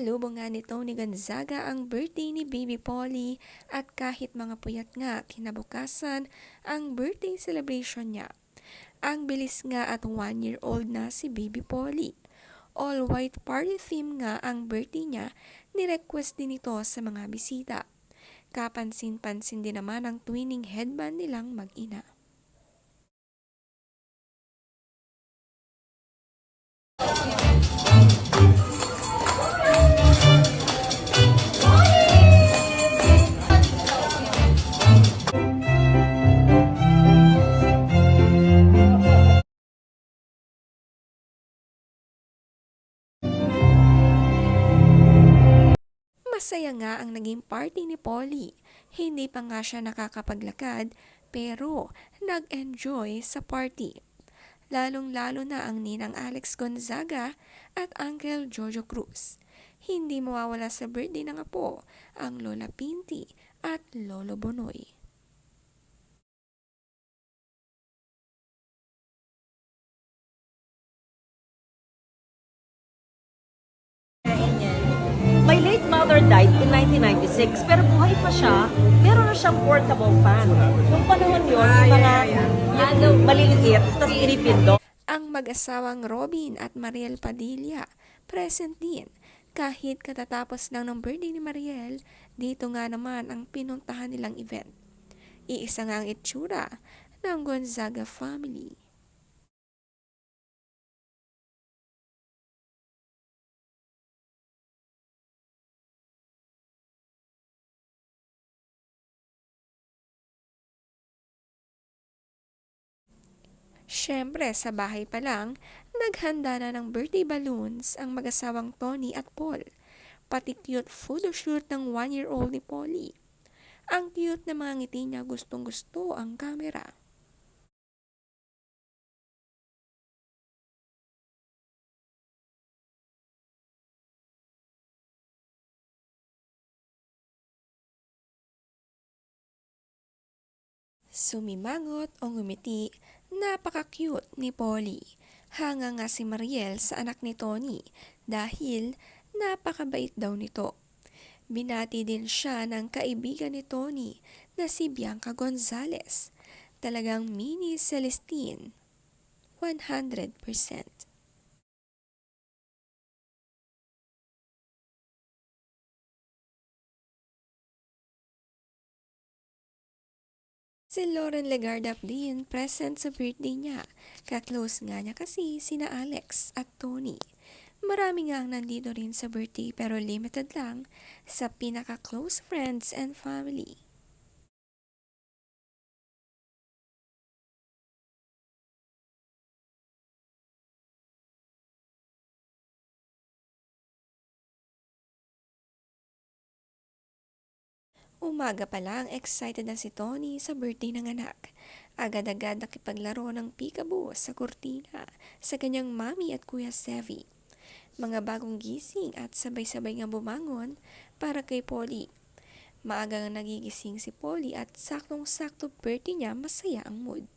ni Gonzaga ang birthday ni Baby Polly at kahit mga puyat nga kinabukasan ang birthday celebration niya. Ang bilis nga at one year old na si Baby Polly. All white party theme nga ang birthday niya, ni-request din ito sa mga bisita. Kapansin-pansin din naman ang twinning headband nilang mag-ina. Masaya nga ang naging party ni Polly. Hindi pa nga siya nakakapaglakad pero nag-enjoy sa party. Lalong-lalo na ang ninang Alex Gonzaga at Uncle Jojo Cruz. Hindi mawawala sa birthday ng apo ang Lola Pinti at Lolo Bonoy. Mother died in 1996, pero buhay pa siya. Meron na siyang portable fan. Nung panahon yun, yung mga yung maliliit, tapos inipindo. Ang mag-asawang Robin at Mariel Padilla, present din. Kahit katatapos lang ng birthday ni Mariel, dito nga naman ang pinuntahan nilang event. Iisa nga ang itsura ng Gonzaga family. Siyempre, sa bahay pa lang, naghanda na ng birthday balloons ang mag-asawang Tony at Paul. Pati cute photoshoot ng one-year-old ni Polly. Ang cute na mga ngiti niya gustong gusto ang camera. Sumimangot o ngumiti, napaka-cute ni Polly. Hanga nga si Mariel sa anak ni Tony dahil napakabait daw nito. Binati din siya ng kaibigan ni Tony na si Bianca Gonzalez. Talagang mini Celestine. 100%. Si Lauren Legardap din present sa birthday niya. Kaklose nga niya kasi sina Alex at Tony. Marami nga ang nandito rin sa birthday pero limited lang sa pinaka-close friends and family. Umaga pa lang, excited na si Tony sa birthday ng anak. Agad-agad nakipaglaro ng peekaboo sa kurtina sa kanyang mami at kuya Sevi. Mga bagong gising at sabay-sabay nga bumangon para kay Polly. Maaga nga nagigising si Polly at saktong-sakto birthday niya masaya ang mood.